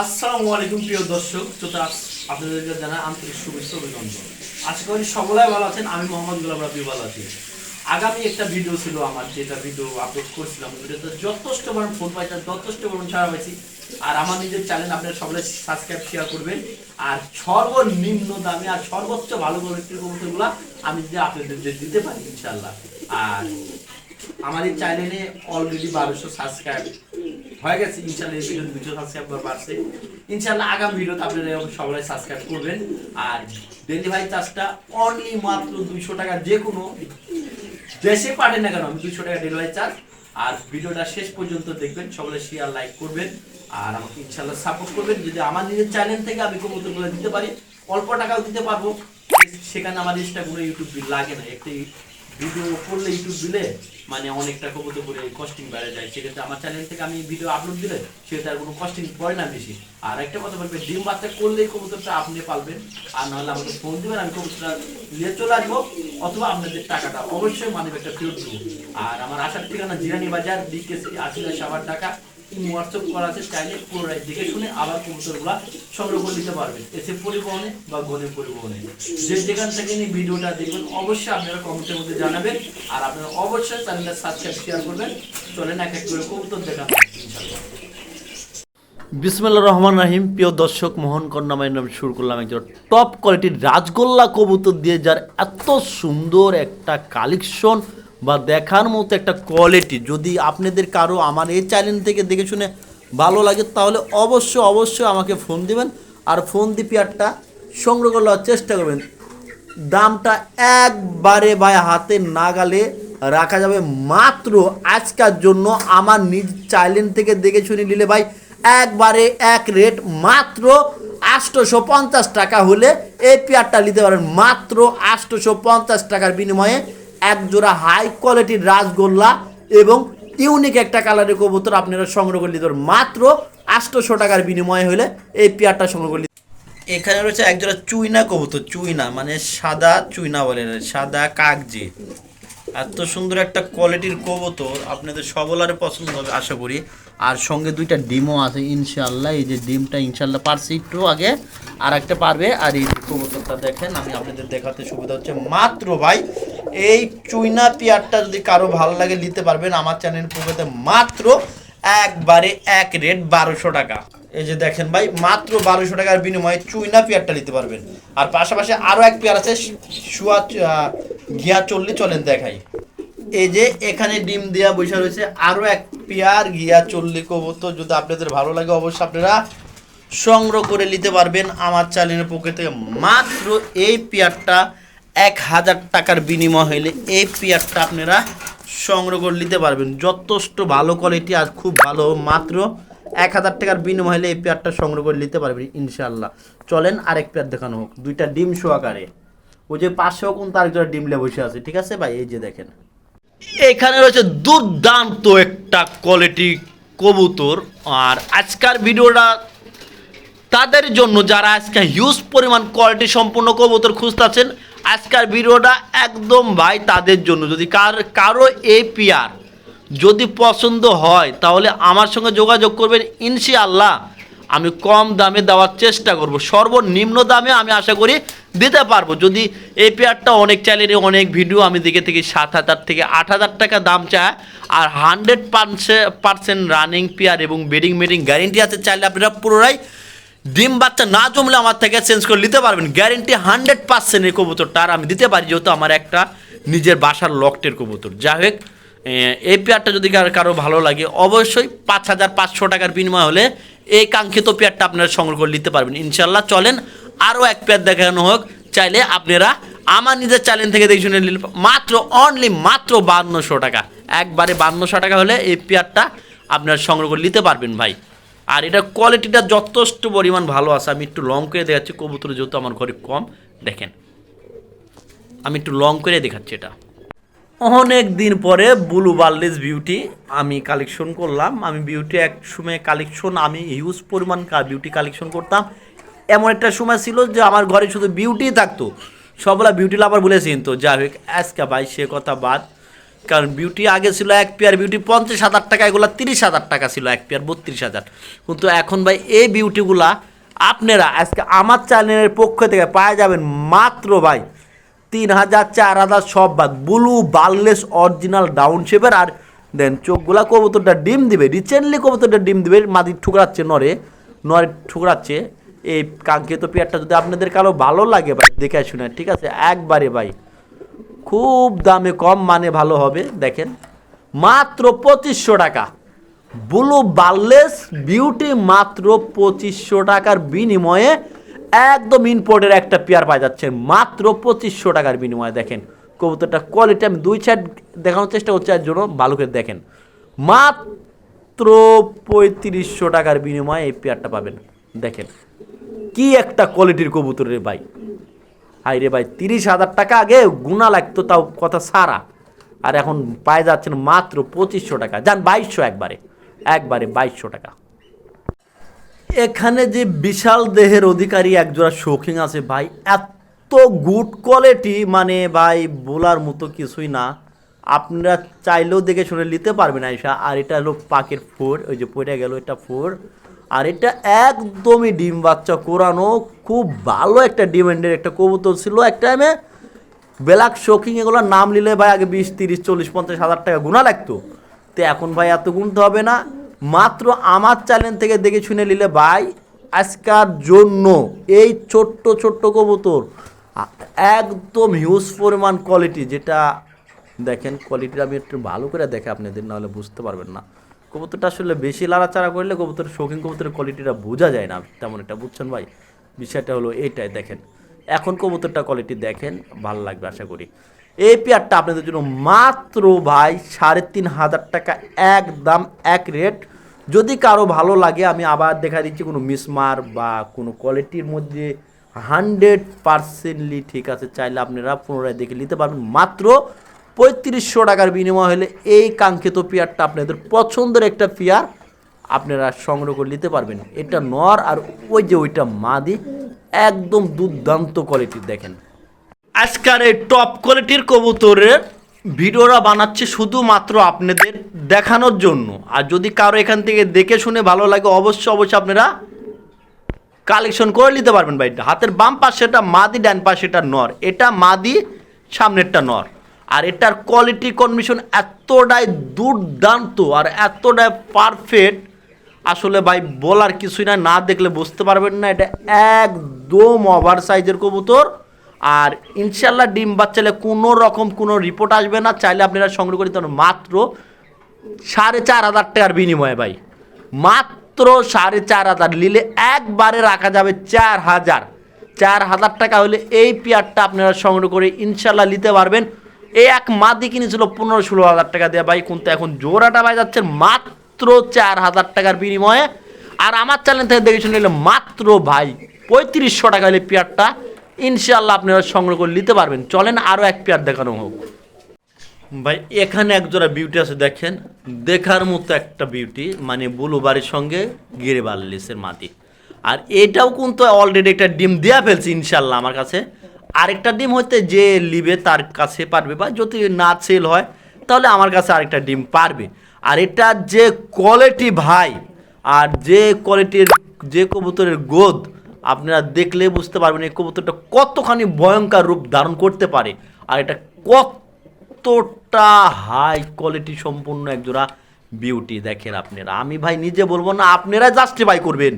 আসসালামু আলাইকুম প্রিয় দর্শক, শ্রোতা, আপনাদেরকে জানা আন্তরিক শুভেচ্ছা অভিনন্দন। আশা করি সকলে ভালো আছেন, আমি মোহাম্মদ গুলাম রাবি ভালো আছি। আগামী একটা ভিডিও ছিল আমার, যেটা ভিডিও আপলোড করছিলাম ভিডিওতে যথেষ্ট পরিমাণ ফোন পাইছেন যথেষ্ট পরিমাণ ছাড়া পাইছি। আর আমার নিজের চ্যানেল আপনারা সকলে সাবস্ক্রাইব শেয়ার করবেন। আর সর্বনিম্ন দামে আর সর্বোচ্চ ভালো কোয়ালিটির কবুতরগুলো আমি যে আপনাদের দিতে পারি ইনশাল্লাহ আর আমার এই চ্যানেলে অলরেডি বারোশো সাবস্ক্রাইব হয়ে গেছে, ইনশাল্লাহ এই ভিডিও দুশো ইনশাল্লাহ আগামী ভিডিওতে আপনারা সবাই সাবস্ক্রাইব করবেন। আর চার্জটা অনলি মাত্র দুইশো টাকা যে কোনো দেশে না কেন, আমি দুইশো টাকা চার্জ আর ভিডিওটা শেষ পর্যন্ত দেখবেন সকলে শেয়ার লাইক করবেন। আর আমাকে ইনশাল্লাহ সাপোর্ট করবেন। যদি আমার নিজের চ্যানেল থেকে আমি কবুতরগুলো দিতে পারি, অল্প টাকাও দিতে পারব। সেখানে আমার কোনো ইউটিউব লাগে না। একটি ভিডিও করলে ইউটিউব দিলে? মানে অনেকটা কবুতর করে কস্টিং বেড়ে যায়। সেক্ষেত্রে আমার চ্যানেল থেকে আমি ভিডিও আপলোড দিলে সেটা আর কোনো কস্টিং পড়ে না বেশি। আর একটা কথা বলবে, ডিম বাচ্চা করলেই কবুতরটা আপনি পালবেন। আর নাহলে আমাকে ফোন দিবেন, আমি কবুতরটা নিয়ে চলে আসব। অথবা আপনাদের টাকাটা অবশ্যই মানে একটা ফেরত দেবো। আর আমার আসার ঠিকানা জিরানি বাজার, বিকেসি আশিলা সাবার টাকা হোয়াটসঅ্যাপ করা আছে, চাইলে পুরোটাই দেখে শুনে আবার কবুতরগুলা সংগ্রহ করে নিতে পারবেন। এসে পরিবহনে বা গণে পরিবহনে। যে যেখান থেকে নিয়ে ভিডিওটা দেখবেন, অবশ্যই আপনারা কমেন্টের মধ্যে জানাবেন। আর আপনারা অবশ্যই চ্যানেলটা সাবস্ক্রাইব শেয়ার করবেন। চলেন এক এক করে কবুতর ইনশাআল্লাহ। বিসমুল্লাহ রহমান রাহিম। প্রিয় দর্শক, মোহন কন্যামায়ের নাম শুরু করলাম একজন টপ কোয়ালিটির রাজগোল্লা কবুতর দিয়ে, যার এত সুন্দর একটা কালেকশন বা দেখার মতো একটা কোয়ালিটি যদি আপনাদের কারও আমার এই চ্যানেল থেকে দেখে শুনে ভালো লাগে, তাহলে অবশ্যই অবশ্যই আমাকে ফোন দিবেন আর ফোন দিয়ে পেয়ারটা সংগ্রহ করার চেষ্টা করবেন। দামটা একবারে ভাই হাতে নাগালে রাখা যাবে মাত্র আজকার জন্য আমার নিজ চ্যানেল থেকে দেখে শুনে নিলে ভাই একবারে এক রেট মাত্র আটশোশো পঞ্চাশ টাকা হলে এই পেয়ারটা নিতে পারেন। মাত্র আটশোশো পঞ্চাশ টাকার বিনিময়ে এক জোড়া হাই কোয়ালিটির রাজগোল্লা এবং ইউনিক একটা কালারের কবুতর আপনারা সংগ্রহ করে নিতে পারেন। মাত্র আটশোশো টাকার বিনিময়ে হলে এই পেয়ারটা সংগ্রহ করে নিতে- এখানে রয়েছে একজোড়া চুইনা কবুতর, চুইনা মানে সাদা চুইনা বলে, সাদা কাগজি। এত সুন্দর একটা কোয়ালিটির কবুতর আপনাদের সবলারে পছন্দ হবে, আশা করি। আর সঙ্গে দুইটা ডিমও আছে ইনশাল্লাহ এই যে ডিমটা ইনশাল্লাহ পারছি একটু আগে। আর একটা পারবে। আর এই কবুতরটা দেখেন, আমি আপনাদের দেখাতে সুবিধা হচ্ছে। মাত্র ভাই, এই চুইনা পেয়ারটা যদি কারও ভালো লাগে, নিতে পারবেন। আমার চ্যানেল পূর্বেতে মাত্র একবারে এক রেট বারোশো টাকা। এই যে দেখেন ভাই, মাত্র বারোশো টাকার বিনিময়ে চুইনা পেয়ারটা নিতে পারবেন। আর পাশাপাশি আরও এক পেয়ার আছে, শুয়া ঘিয়া চল্লি, চলেন দেখাই। এই যে এখানে ডিম দেওয়া বসে রয়েছে আরও এক পেয়ার ঘিয়া চল্লি কবুতর। যদি আপনাদের ভালো লাগে অবশ্যই আপনারা সংগ্রহ করে নিতে পারবেন আমার চ্যানেলের পক্ষ থেকে। মাত্র এই পেয়ারটা এক হাজার টাকার বিনিময় হইলে এই পেয়ারটা আপনারা সংগ্রহ করে নিতে পারবেন। যথেষ্ট ভালো কোয়ালিটি আর খুব ভালো, মাত্র এক হাজার টাকার বিনিময় হলে এই পেয়ারটা সংগ্রহ করে নিতে পারবেন ইনশাল্লাহ চলেন আরেক পেয়ার দেখানো হোক। দুইটা ডিম সোয়াকারে ওই যে পাশেও কোন তার একজোড়া ডিমলে বসে আছে, ঠিক আছে ভাই? এই যে দেখেন। এখানে রয়েছে দুর্দান্ত একটা কোয়ালিটি কবুতর। আর আজকার ভিডিওটা তাদের জন্য, যারা আজকে হিউজ পরিমাণ কোয়ালিটি সম্পূর্ণ কবুতর খুঁজতেছেন, আজকের ভিডিওটা একদম ভাই তাদের জন্য। যদি কার কারও এই পিয়ার যদি পছন্দ হয়, তাহলে আমার সঙ্গে যোগাযোগ করবেন ইনশাআল্লাহ। আমি কম দামে দেওয়ার চেষ্টা করব। সর্বনিম্ন দামে আমি আশা করি দিতে পারব। যদি এই পেয়ারটা অনেক চ্যানেলে অনেক ভিডিও আমি দেখে থেকে, সাত হাজার থেকে আট হাজার টাকা দাম চায়, আর হান্ড্রেড পার্সেন্ট রানিং পেয়ার এবং বেডিং মেডিং গ্যারেন্টি আছে, চাইলে আপনারা পুরোটাই ডিম বাচ্চা না জমলে আমার থেকে চেঞ্জ করে নিতে পারবেন। গ্যারেন্টি হান্ড্রেড পার্সেন্ট এই কবুতরটা, আর আমি দিতে পারি যেহেতু আমার একটা নিজের বাসার লকটের কবুতর। যাই হোক এই পেয়ারটা যদি কার- ভালো লাগে, অবশ্যই পাঁচ হাজার পাঁচশো টাকার বিনিময় হলে এই কাঙ্ক্ষিত পেয়ারটা আপনারা সংগ্রহ করে নিতে পারবেন। ইনশাল্লাহ চলেন আরও এক পেয়ার দেখানো হোক। চাইলে আপনারা আমার নিজের চ্যানেল থেকে দেখে শুনে নিলে মাত্র অনলি মাত্র বান্নশো টাকা। একবারে বান্নশো টাকা হলে এই পেয়ারটা আপনারা সংগ্রহ করে নিতে পারবেন ভাই। আর এটার কোয়ালিটিটা যথেষ্ট পরিমাণ ভালো আছে। আমি একটু লং করে দেখাচ্ছি। কবুতর যেহেতু আমার ঘরে কম, দেখেন। আমি একটু লং করে দেখাচ্ছি এটা। অনেক দিন পরে ব্লু বার্লেস বিউটি আমি কালেকশন করলাম। আমি বিউটি এক সময় কালেকশন আমি হিউজ পরিমাণ বিউটি কালেকশন করতাম। এমন একটা সময় ছিল যে আমার ঘরে শুধু বিউটি থাকতো। সবলা বিউটি লাভার বলেছেন তো যাই হোক, আজকে ভাই সে কথা বাদ। কারণ বিউটি আগে ছিল এক পেয়ার বিউটি পঞ্চাশ হাজার টাকা, এগুলো তিরিশ হাজার টাকা ছিল, এক পেয়ার বত্রিশ হাজার। কিন্তু এখন ভাই এই বিউটিগুলা আপনারা আজকে আমার চ্যানেলের পক্ষ থেকে পাওয়া যাবেন মাত্র ভাই তিন হাজার চার হাজার সব বাদ ব্লু, বার্লেস, অরিজিনাল ডাউন শেপের আর দেন চোখগুলা কবুতরটা ডিম দিবে। রিসেন্টলি কবুতরটা ডিম দিবে মাটি ঠুকরাচ্ছে, নরে নরে ঠুকরাচ্ছে। এই কাঙ্ক্ষিত পেয়ারটা যদি আপনাদের কারও ভালো লাগে ভাই, দেখে শুনে, ঠিক আছে? একবারে ভাই, খুব দামে কম মানে ভালো হবে, দেখেন। মাত্র পঁচিশশো টাকা। ব্লু, বার্লেস, বিউটি মাত্র পঁচিশশো টাকার বিনিময়ে একদম ইম্পোর্টের একটা পেয়ার পাওয়া যাচ্ছে, মাত্র পঁচিশশো টাকার বিনিময়ে। দেখেন, কবুতরটা কোয়ালিটি আমি দুই সাইড দেখানোর চেষ্টা করছি, আর জন্য ভালো করে দেখেন। মাত্র পঁয়ত্রিশশো টাকার বিনিময়ে এই পেয়ারটা পাবেন। দেখেন, কি একটা কোয়ালিটির কবুতর রে ভাই। হাই রে ভাই, তিরিশ হাজার টাকা আগে গুণা লাগতো, তাও কথা সারা। আর এখন পায়ে যাচ্ছেন মাত্র পঁচিশশো টাকা। যান, বাইশশো একবারে। একবারে বাইশশো টাকা। এখানে যে বিশাল দেহের অধিকারী একজোড়া শৌখিন আছে ভাই, এত গুড কোয়ালিটি মানে ভাই বলার মতো কিছুই না। আপনারা চাইলেও দেখে শুনে নিতে পারবেন আইসা আর এটা হলো পাকের ফোর, ওই যে পড়ে গেল এটা ফোর। আর এটা একদমই ডিম বাচ্চা কোরানো, খুব ভালো একটা ডিমান্ডের একটা কবুতর ছিল এক টাইমে ব্ল্যাক শোকিং এগুলো নাম নিলে ভাই আগে বিশ, তিরিশ, চল্লিশ, পঞ্চাশ হাজার টাকা গুণা লাগতো। তো এখন ভাই এত গুনতে হবে না। মাত্র আমার চ্যানেল থেকে দেখে শুনে নিলে ভাই, আজকার জন্য এই ছোট্ট ছোট্ট কবুতর, একদম হিউজ পরিমাণ কোয়ালিটি যেটা দেখেন কোয়ালিটিটা আমি একটু ভালো করে দেখে আপনাদের, নাহলে বুঝতে পারবেন না। কবুতরটা আসলে বেশি লাড়াচাড়া করলে কবুতর, শৌখিন কবুতরের কোয়ালিটিটা বোঝা যায় না, তেমন একটা, বুঝছেন ভাই? বিষয়টা হলো এইটাই, দেখেন। এখন কবুতরটা কোয়ালিটি দেখেন, ভালো লাগবে আশা করি। এই পেয়ারটা আপনাদের জন্য মাত্র ভাই সাড়ে তিন হাজার টাকা এক দাম এক রেট যদি কারও ভালো লাগে, আমি আবার দেখা দিচ্ছি কোনো মিসমার বা কোনো কোয়ালিটির মধ্যে হান্ড্রেড পার্সেন্টলি ঠিক আছে, চাইলে আপনারা পুনরায় দেখে নিতে পারবেন। মাত্র পঁয়ত্রিশশো টাকার বিনিময় হলে এই কাঙ্ক্ষিত পেয়ারটা আপনাদের পছন্দের একটা পেয়ার আপনারা সংগ্রহ করে নিতে পারবেন। এটা নর আর ওই যে ওইটা মাদি, একদম দুর্দান্ত কোয়ালিটির, দেখেন। আজকাল এই টপ কোয়ালিটির কবুতরের ভিডিওরা বানাচ্ছে শুধুমাত্র আপনাদের দেখানোর জন্য। আর যদি কারও এখান থেকে দেখে শুনে ভালো লাগে, অবশ্যই অবশ্যই আপনারা কালেকশন করে নিতে পারবেন ভাই হাতের বাম পাশেটা মাদি, ডান পাশেটা নর। এটা মাদি, সামনেরটা নর। আর এটার কোয়ালিটি কন্ডিশন এতটাই দুর্দান্ত আর এতটাই পারফেক্ট আসলে ভাই, বলার কিছুই না না দেখলে বুঝতে পারবেন না। এটা একদম ওভার সাইজের কবুতর। আর ইনশাল্লাহ ডিম বাচ্চালে কোনো রকম কোনো রিপোর্ট আসবে না। চাইলে আপনারা সংগ্রহ করে দিতে পারেন। মাত্র সাড়ে চার হাজার টাকার বিনিময়ে ভাই। মাত্র সাড়ে চার হাজার। নিলে একবারে রাখা যাবে চার হাজার। চার হাজার টাকা হলে এই পেয়ারটা আপনারা সংগ্রহ করে ইনশাল্লাহ নিতে পারবেন। এই এক মাদি কিনেছিল পনেরো ষোলো হাজার টাকা দিয়ে ভাই। কিন্তু এখন জোড়াটা ভাই যাচ্ছে মাত্র চার হাজার টাকার বিনিময়ে। আর আমার চ্যানেল থেকে দেখে মাত্র ভাই পঁয়ত্রিশশো টাকা হলে পেয়ারটা। ইনশাল্লাহ আপনারা সংগ্রহ করে নিতে পারবেন। চলেন আরও এক পেয়ার দেখানো হোক। ভাই, এখানে একজোড়া বিউটি আছে, দেখেন। দেখার মতো একটা বিউটি মানে বুলু বাড়ির সঙ্গে গিরে বাল্লিসের মাটি। আর এটাও কিন্তু অলরেডি একটা ডিম দেয়া ফেলছে ইনশাল্লাহ আমার কাছে। আরেকটা ডিম হইতে যে লিবে তার কাছে পারবে বা যদি না সেল হয়, তাহলে আমার কাছে আরেকটা ডিম পারবে। আর এটা যে কোয়ালিটি ভাই, আর যে কোয়ালিটির যে কবুতরের গোদ আপনারা দেখলে বুঝতে পারবেন এই কবুতরটা কতখানি ভয়ঙ্কর রূপ ধারণ করতে পারে। আর এটা কতটা হাই কোয়ালিটি সম্পূর্ণ একজোড়া বিউটি দেখেন আপনারা। আমি ভাই নিজে বলব না, আপনারা জাস্টিফাই করবেন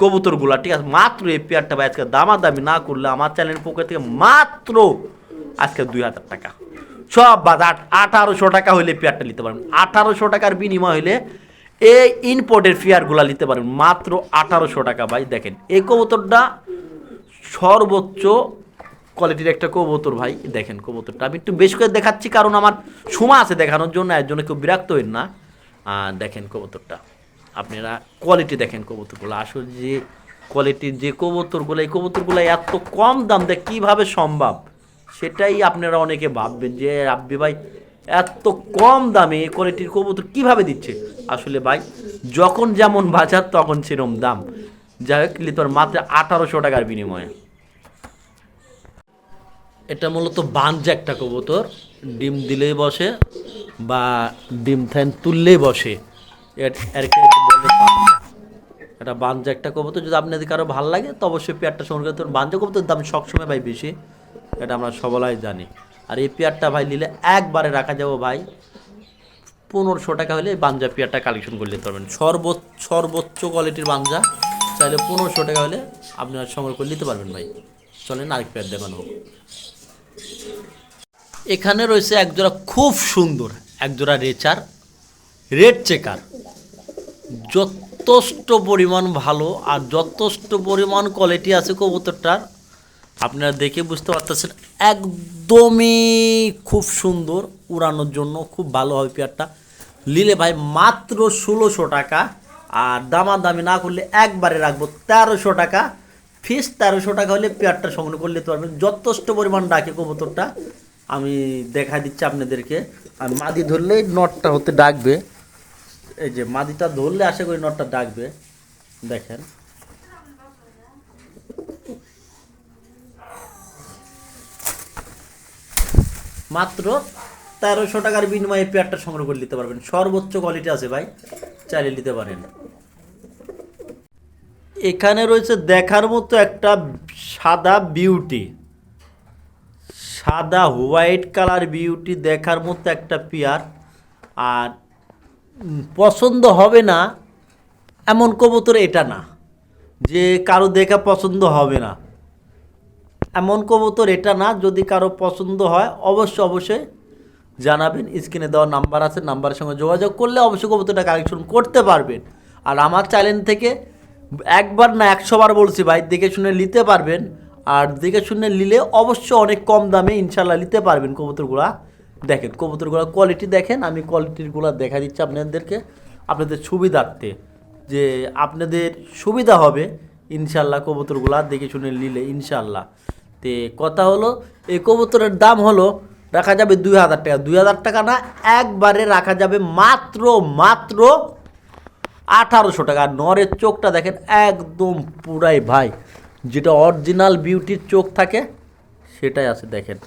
কবুতরগুলা, ঠিক আছে? মাত্র এই পেয়ারটা ভাই আজকে দামাদামি না করলে আমার চ্যানেলের পক্ষ থেকে মাত্র আজকে দুই হাজার টাকা। সব আট আঠারোশো টাকা হইলে পেয়ারটা নিতে পারবেন। আঠারোশো টাকার বিনিময় হইলে এই ইম্পোর্টের পেয়ারগুলা নিতে পারেন, মাত্র আঠারোশো টাকা ভাই। দেখেন, এই কবুতরটা সর্বোচ্চ কোয়ালিটির একটা কবুতর ভাই। দেখেন কবুতরটা, আমি একটু বেশ করে দেখাচ্ছি, কারণ আমার সময় আছে দেখানোর জন্য, এর জন্য কেউ বিরক্ত হইন না। দেখেন কবুতরটা, আপনারা কোয়ালিটি দেখেন কবুতরগুলো। আসলে যে কোয়ালিটির যে কবুতরগুলো, এই কবুতরগুলো এত কম দাম দেয় কীভাবে সম্ভব? সেটাই আপনারা অনেকে ভাববেন যে রাব্বি ভাই এত কম দামে এই কোয়ালিটির কবুতর কীভাবে দিচ্ছে? আসলে ভাই, যখন যেমন বাজার, তখন সেরম দাম। যাই হোক লিতর মাত্র আঠারোশো টাকার বিনিময়ে। এটা মূলত বাঞ্জা একটা কবুতর। ডিম দিলেই বসে বা ডিম থ্যান তুললেই বসে। এটা বাঞ্জা একটা কবুতর। যদি আপনাদের কারও ভালো লাগে, তো অবশ্যই পেয়ারটা সংগ্রহ করতে। বাঞ্জা কবুতর দাম সবসময় ভাই বেশি। এটা আমরা সবাই জানি। আর এই পেয়ারটা ভাই নিলে একবারে রাখা যাব ভাই। পনেরোশো টাকা হলে এই বাঞ্জা পেয়ারটা কালেকশন করে নিতে পারবেন। সর্বোচ্চ সর্বোচ্চ কোয়ালিটির বাঞ্জা। চাইলে পনেরোশো টাকা হলে আপনারা সংগ্রহ করে নিতে পারবেন ভাই। চলেন আরেক পেয়ার দেখানো হোক। এখানে রয়েছে একজোড়া খুব সুন্দর, একজোড়া রেচার, রেড চেকার। যথেষ্ট পরিমাণ ভালো আর যথেষ্ট পরিমাণ কোয়ালিটি আছে কবুতরটার। আপনারা দেখে বুঝতে পারতেছেন, একদমই খুব সুন্দর উড়ানোর জন্য, খুব ভালো হবে পেয়ারটা। নিলে ভাই মাত্র ষোলোশো টাকা, আর দামাদামি না করলে একবারে রাখব তেরোশো টাকা। ফিস তেরোশো টাকা হলে পেয়ারটা সংগ্রহ করে নিতে পারবেন। যথেষ্ট পরিমাণ ডাকে কবুতরটা। আমি দেখা দিচ্ছি আপনাদেরকে। আর মাদি ধরলেই নটটা হতে ডাকবে। এই যে মাদিটা ধরলে আশা করি নটটা ডাকবে। দেখেন। মাত্র তেরোশো টাকার বিনিময়ে পেয়ারটা সংগ্রহ করে নিতে পারবেন। সর্বোচ্চ কোয়ালিটি আছে ভাই চালিয়ে নিতে পারেন। এখানে রয়েছে দেখার মতো একটা সাদা বিউটি সাদা হোয়াইট কালার বিউটি দেখার মতো একটা পেয়ার। আর পছন্দ হবে না এমন কবুতর এটা না, যে কারও দেখা পছন্দ হবে না। এমন কবুতর, এটা না, যদি কারও পছন্দ হয়, অবশ্যই অবশ্যই জানাবেন। স্ক্রিনে দেওয়া নাম্বার আছে, নাম্বারের সঙ্গে যোগাযোগ করলে অবশ্যই কবুতরটা কালেকশন করতে পারবেন। আর আমার চ্যানেল থেকে একবার না একশো বার বলছি ভাই, দেখে শুনে নিতে পারবেন। আর দেখে শুনে নিলে অবশ্যই অনেক কম দামে ইনশাল্লাহ নিতে পারবেন কবুতরগুলা। দেখেন, কবুতরগুলো কোয়ালিটি দেখেন, আমি কোয়ালিটিরগুলো দেখা দিচ্ছি আপনাদেরকে, আপনাদের সুবিধার্থে। যে আপনাদের সুবিধা হবে ইনশাল্লাহ কবুতরগুলা দেখে শুনে নিলে ইনশাল্লাহ তে কথা হলো, এই কবুতরের দাম হলো রাখা যাবে দুই হাজার টাকা। দুই হাজার টাকা না, একবারে রাখা যাবে মাত্র মাত্র আঠারোশো টাকা। নরের চোখটা দেখেন একদম পুরাই ভাই, যেটা অরিজিনাল বিউটির চোখ থাকে, সেটাই আছে, দেখেন।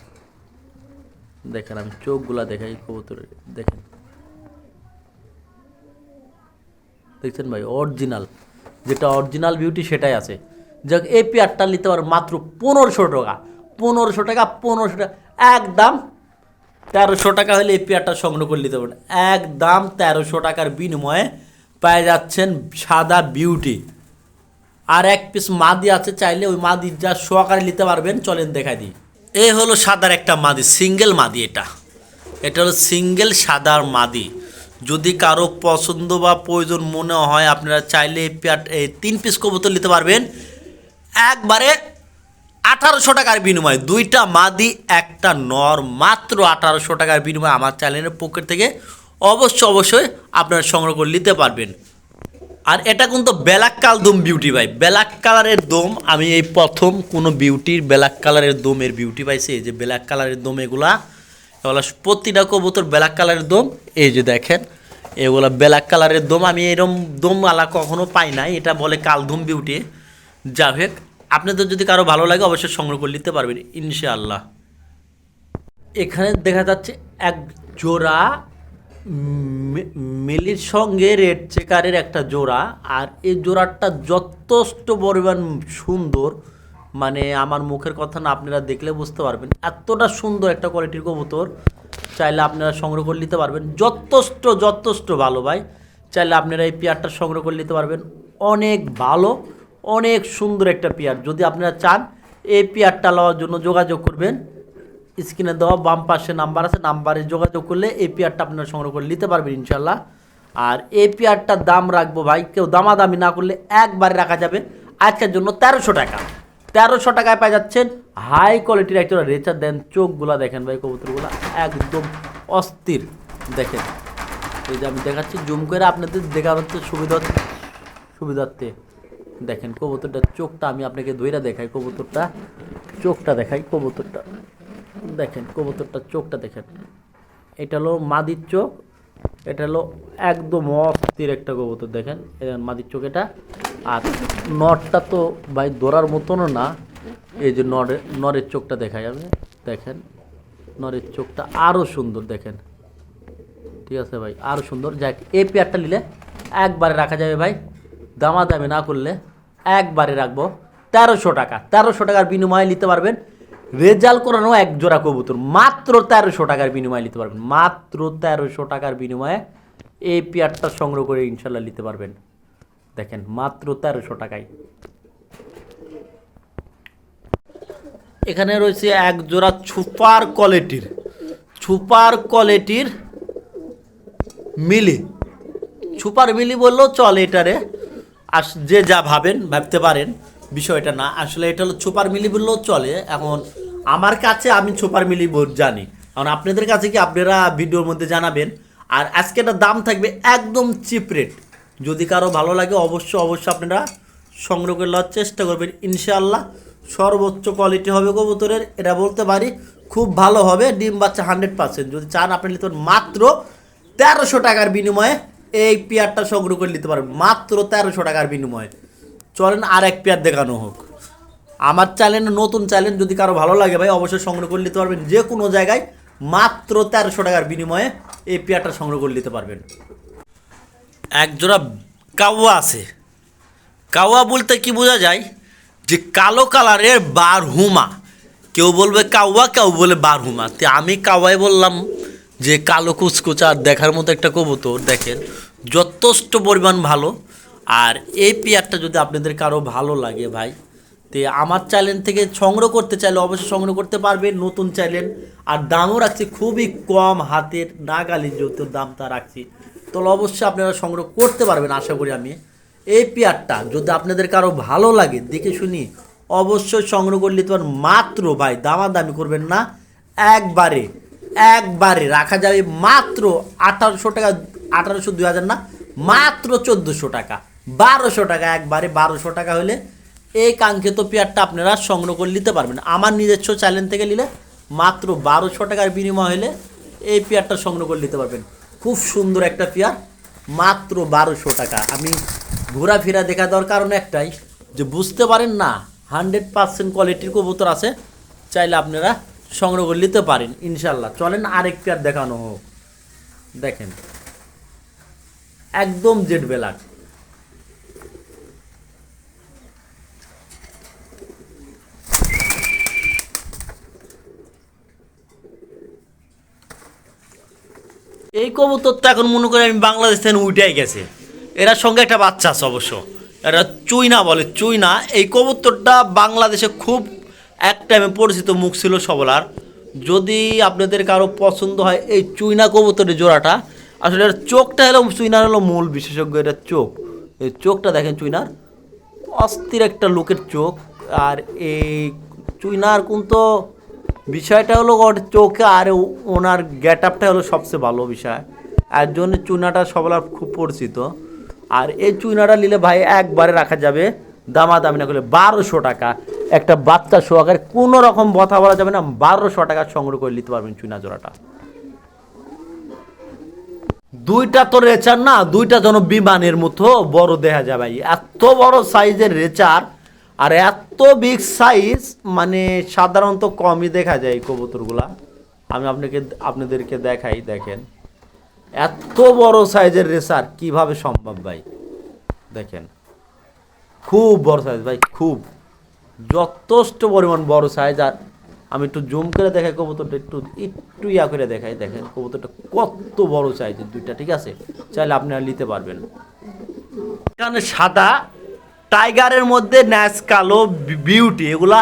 দেখেন, আমি চোখগুলা দেখাই কবুতরের, দেখেন। দেখছেন ভাই অরিজিনাল যেটা অরিজিনাল বিউটি সেটাই আছে। যাক, এই পেয়ারটা নিতে পারো মাত্র পনেরোশো টাকা। পনেরোশো টাকা পনেরোশো টাকা। একদম তেরোশো টাকা হলে এই পেয়ারটা সংগ্রহ করে নিতে পারেন একদম তেরোশো টাকার বিনিময়ে পেয়ে যাচ্ছেন সাদা বিউটি। আর এক পিস মাদি আছে, চাইলে ওই মাদি যা সহকারে নিতে পারবেন, চলেন দেখা দিই। এ হলো সাদার একটা মাদি, সিঙ্গেল মাদি এটা। এটা হলো সিঙ্গেল সাদার মাদি। যদি কারও পছন্দ বা প্রয়োজন মনে হয়, আপনারা চাইলে এই পেয়ার এই তিন পিস কবুতর নিতে পারবেন। একবারে আঠারোশো টাকার বিনিময়ে, দুইটা মাদি, একটা নর, মাত্র আঠারোশো টাকার বিনিময়ে আমার চ্যানেলের পকেট থেকে অবশ্যই অবশ্যই আপনারা সংগ্রহ করে নিতে পারবেন। আর এটা কিন্তু ব্ল্যাক কাল দম বিউটি ভাই ব্ল্যাক কালারের দম, আমি এই প্রথম কোনো বিউটির ব্ল্যাক কালারের দমের বিউটি পাইছি, এই যে ব্ল্যাক কালারের দম এগুলা। এগুলা প্রতিটা কবুতর ব্ল্যাক কালারের দম, এই যে দেখেন, এগুলো ব্ল্যাক কালারের দম, আমি এরম দম আলা কখনো পাই নাই, এটা বলে কালদম বিউটি। হোক আপনাদের যদি কারও ভালো লাগে অবশ্যই সংগ্রহ করে নিতে পারবেন, ইনশাআল্লাহ। এখানে দেখা যাচ্ছে এক জোড়া মেলির সঙ্গে রেড চেকারের একটা জোড়া, আর এই জোড়াটা যথেষ্ট পরিমাণ সুন্দর। মানে আমার মুখের কথা না আপনারা দেখলে বুঝতে পারবেন। এতটা সুন্দর একটা কোয়ালিটির কবুতর। চাইলে আপনারা সংগ্রহ করে নিতে পারবেন। যথেষ্ট যথেষ্ট ভালো ভাই। চাইলে আপনারা এই পেয়ারটা সংগ্রহ করে নিতে পারবেন। অনেক ভালো। অনেক সুন্দর একটা পেয়ার। যদি আপনারা চান, এই পেয়ারটা লওয়ার জন্য যোগাযোগ করবেন। স্ক্রিনে দেওয়া বাম পাশে নাম্বার আছে, নাম্বারে যোগাযোগ করলে এই পেয়ারটা আপনারা সংগ্রহ করে নিতে পারবেন ইনশাল্লাহ আর এই পেয়ারটার দাম রাখব ভাই, কেউ দামাদামি না করলে একবারে রাখা যাবে আজকের জন্য তেরোশো টাকা। তেরোশো টাকায় পাই যাচ্ছেন হাই কোয়ালিটির একটা রেচার। দেন চোখগুলা দেখেন ভাই, কবুতরগুলা একদম অস্থির। দেখেন, এই যে আমি দেখাচ্ছি, জুম করে আপনাদের দেখা হচ্ছে সুবিধা সুবিধার্থে। দেখেন কবুতরটার চোখটা আমি আপনাকে ধইরা দেখাই, কবুতরটা চোখটা দেখাই, কবুতরটা। দেখেন কবুতরটার চোখটা দেখেন। এটা হলো মাদির চোখ, এটা হলো একদম অস্থির একটা কবুতর, দেখেন। মাদির চোখ এটা। আর নটটা তো ভাই ধরার মতনও না, এই যে নরের নরের চোখটা দেখাই আমি। দেখেন নরের চোখটা আরও সুন্দর, দেখেন। ঠিক আছে ভাই আরও সুন্দর। যাক, এই পেয়ারটা নিলে একবারে রাখা যাবে ভাই। দামাদামি না করলে একবারে রাখব। তেরোশো টাকা। তেরোশো টাকার বিনিময়ে নিতে পারবেন। রেজাল্ট করানো এক জোড়া কবুতর। মাত্র তেরোশো টাকার বিনিময়ে নিতে পারবেন। মাত্র তেরোশো টাকার বিনিময়ে এই পেয়ারটা সংগ্রহ করে ইনশাল্লাহ নিতে পারবেন। দেখেন, মাত্র তেরোশো টাকায়। এখানে রয়েছে এক জোড়া সুপার কোয়ালিটির। সুপার কোয়ালিটির মিলি। সুপার মিলি বললেও চলে এটারে। আস যে যা ভাবেন, ভাবতে পারেন, বিষয়টা না। আসলে এটা হলো সুপার মিলি বললেও চলে। এখন আমার কাছে আমি সুপার মিলি জানি। কারণ আপনাদের কাছে কি আপনারা ভিডিওর মধ্যে জানাবেন? আর আজকে এটা দাম থাকবে একদম চিপ রেট। যদি কারও ভালো লাগে, অবশ্যই অবশ্যই আপনারা সংগ্রহ করে নেওয়ার চেষ্টা করবেন। ইনশাআল্লাহ সর্বোচ্চ কোয়ালিটি হবে কবুতরের। এটা বলতে পারি, খুব ভালো হবে। ডিম বাচ্চা হান্ড্রেড পার্সেন্ট যদি চান, আপনি নিতে মাত্র তেরোশো টাকার বিনিময়ে এই পেয়ারটা সংগ্রহ করে নিতে পারবেন। মাত্র তেরোশো টাকার বিনিময়ে। চলেন আর এক পেয়ার দেখানো হোক। আমার চ্যানেল নতুন চ্যানেল যদি কারও ভালো লাগে ভাই, অবশ্যই সংগ্রহ করে নিতে পারবেন। যে কোনো জায়গায় মাত্র তেরোশো টাকার বিনিময়ে এই পেয়ারটা সংগ্রহ করে নিতে পারবেন। এক জোড়া কাওয়া আছে। কাওয়া বলতে কি বোঝা যায়? যে কালো কালারের বারহুমা। কেউ বলবে কাওয়া, কেউ বলে বারহুমা। তে আমি কাওয়াই বললাম। যে কালো কুচকুচা আর দেখার মতো একটা কবুতর, দেখেন, যথেষ্ট পরিমাণ ভালো। আর এই পেয়ারটা যদি আপনাদের কারও ভালো লাগে ভাই, তে আমার চ্যানেল থেকে সংগ্রহ করতে চাইলে অবশ্যই সংগ্রহ করতে পারবে, নতুন চ্যানেল আর দামও রাখছি খুবই কম, হাতের নাগালি যত দামটা রাখছি। তাহলে অবশ্যই আপনারা সংগ্রহ করতে পারবেন, আশা করি আমি। এই পেয়ারটা যদি আপনাদের কারও ভালো লাগে, দেখে শুনি অবশ্যই সংগ্রহ করলে পারেন মাত্র ভাই, দামাদামি করবেন না। একবারে একবারে রাখা যাবে মাত্র আঠারোশো টাকা, আঠারোশো দুই হাজার না, মাত্র চোদ্দোশো টাকা। বারোশো টাকা একবারে, বারোশো টাকা হলে এই কাঙ্ক্ষিত পেয়ারটা আপনারা সংগ্রহ করে নিতে পারবেন। আমার নিজস্ব চ্যানেল থেকে নিলে মাত্র বারোশো টাকার বিনিময় হলে এই পেয়ারটা সংগ্রহ করে নিতে পারবেন। খুব সুন্দর একটা পেয়ার, মাত্র বারোশো টাকা। আমি ঘোরাফেরা দেখা দেওয়ার কারণ একটাই, যে বুঝতে পারেন না, হান্ড্রেড পার্সেন্ট কোয়ালিটির কবুতর আছে, চাইলে আপনারা সংগ্রহ করে নিতে পারেন ইনশাল্লাহ চলেন আরেক পেয়ার দেখানো হোক। দেখেন। একদম জেড বেলাক এই কবুতর তো এখন মনে করি আমি বাংলাদেশ থেকে উঠেই গেছে। এরা সঙ্গে একটা বাচ্চা আছে অবশ্য। এরা চুইনা বলে, চুইনা। এই কবুতরটা বাংলাদেশে খুব এক টাইমে পরিচিত মুখ ছিল সবলার যদি আপনাদের কারও পছন্দ হয় এই চুইনা কবুতরের জোড়াটা, আসলে এর চোখটা হলো চুইনার হলো মূল বিশেষজ্ঞ এটার চোখ। এই চোখটা দেখেন চুইনার, অস্থির একটা লোকের চোখ। আর এই চুইনার কিন্তু বিষয়টা হলো ওর চোখে আর ওনার গেট আপটা হলো সবচেয়ে ভালো বিষয়। আর জন্য চুনাটা সবার খুব পরিচিত। আর এই চুনাটা নিলে ভাই একবারে রাখা যাবে। দামাদামি না করলে বারোশো টাকা একটা বাচ্চা সোয়াকের কোনো রকম কথা বলা যাবে না, বারোশো টাকা সংগ্রহ করে নিতে পারবেন চুনা জোড়াটা। দুইটা তো রেচার না, দুইটা যেন বিমানের মতো বড় দেখা ভাই। এত বড় সাইজের রেচার আর এত বিগ সাইজ মানে সাধারণত কমই দেখা যায় কবুতরগুলা। আমি আপনাকে, আপনাদেরকে দেখাই, দেখেন। এত বড় সাইজের রেসার কীভাবে সম্ভব ভাই? দেখেন। খুব বড় সাইজ ভাই, খুব। যথেষ্ট পরিমাণ বড় সাইজ আর আমি একটু জুম করে দেখাই, কবুতরটা একটু একটু ইয়া করে দেখাই, দেখেন কবুতরটা কত বড় সাইজের দুইটা, ঠিক আছে? চাইলে আপনারা নিতে পারবেন। এখানে সাদা, টাইগারের মধ্যে ন্যাস, কালো বিউটি এগুলা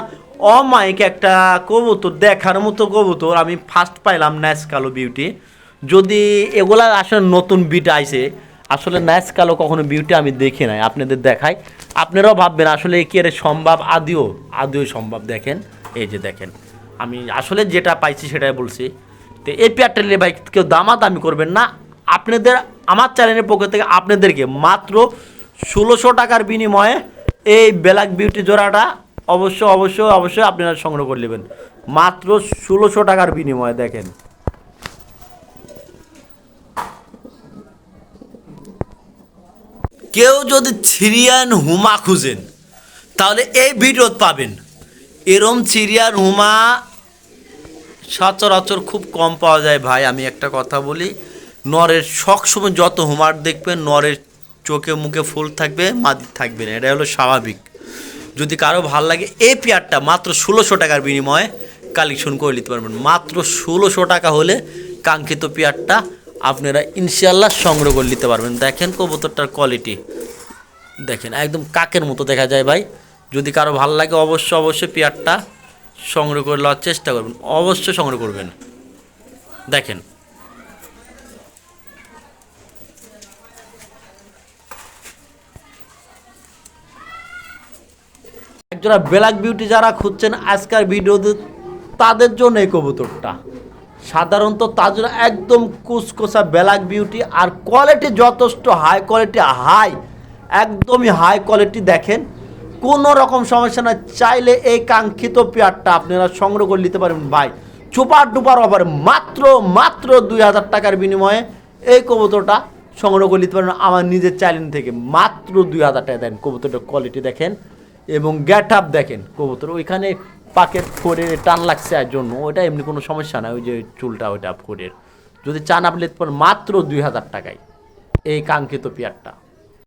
অমায়িক একটা কবুতর, দেখার মতো কবুতর। আমি ফার্স্ট পাইলাম ন্যাস, কালো বিউটি যদি এগুলা আসলে নতুন বিট আইছে আসলে ন্যাস কালো কখনো বিউটি আমি দেখি নাই, আপনাদের দেখাই। আপনারাও ভাববেন, আসলে কি এর সম্ভব? আদিও আদিও সম্ভব দেখেন। এই যে দেখেন, আমি আসলে যেটা পাইছি সেটাই বলছি। তো এই পেয়ারটা নিলে ভাই, কেউ দামাদামি করবেন না। আপনাদের, আমার চ্যানেলের পক্ষ থেকে আপনাদেরকে মাত্র ষোলোশো টাকার বিনিময়ে এই ব্ল্যাক বিউটি জোড়াটা অবশ্য অবশ্যই অবশ্যই আপনারা সংগ্রহ করে নেবেন। মাত্র ষোলোশো টাকার বিনিময়ে দেখেন। কেউ যদি সিরিয়ান হুমা খুঁজেন, তাহলে এই ভিডিও পাবেন। এরম সিরিয়ান হুমা সচরাচর খুব কম পাওয়া যায়। ভাই, আমি একটা কথা বলি, নরের সবসময় যত হুমার দেখবেন, নরের চোখে মুখে ফুল থাকবে, মাদি থাকবে না। এটা হলো স্বাভাবিক। যদি কারও ভালো লাগে, এই পেয়ারটা মাত্র ষোলোশো টাকার বিনিময়ে কালেকশন করে নিতে পারবেন। মাত্র ষোলোশো টাকা হলে কাঙ্ক্ষিত পেয়ারটা আপনারা ইনশাল্লাহ সংগ্রহ করে নিতে পারবেন। দেখেন কবুতরটার কোয়ালিটি দেখেন, একদম কাকের মতো দেখা যায় ভাই। যদি কারও ভালো লাগে অবশ্যই অবশ্যই পেয়ারটা সংগ্রহ করে নেওয়ার চেষ্টা করবেন। অবশ্যই সংগ্রহ করবেন। দেখেন। একজোড়া ব্ল্যাক বিউটি যারা খুঁজছেন আজকের ভিডিওতে তাদের জন্য এই কবুতরটা। সাধারণত তার জন্য একদম কুচকোচা ব্ল্যাক বিউটি আর কোয়ালিটি যথেষ্ট হাই কোয়ালিটি হাই একদমই হাই কোয়ালিটি দেখেন। কোনো রকম সমস্যা না চাইলে এই কাঙ্ক্ষিত পেয়ারটা আপনারা সংগ্রহ করে নিতে পারবেন ভাই। চুপার ডুপার অফার মাত্র মাত্র দুই হাজার টাকার বিনিময়ে এই কবুতরটা সংগ্রহ করে নিতে পারবেন আমার নিজের চ্যানেল থেকে। মাত্র দুই হাজার টাকা দেন কবুতরটার কোয়ালিটি দেখেন এবং গ্যাট আপ দেখেন কবুতর। ওইখানে পাকেট ফোরে টান লাগছে আর জন্য ওটা এমনি কোনো সমস্যা না ওই যে চুলটা ওইটা ফোরের যদি চান আপনি মাত্র দুই হাজার টাকায়, এই কাঙ্ক্ষিত পেয়ারটা।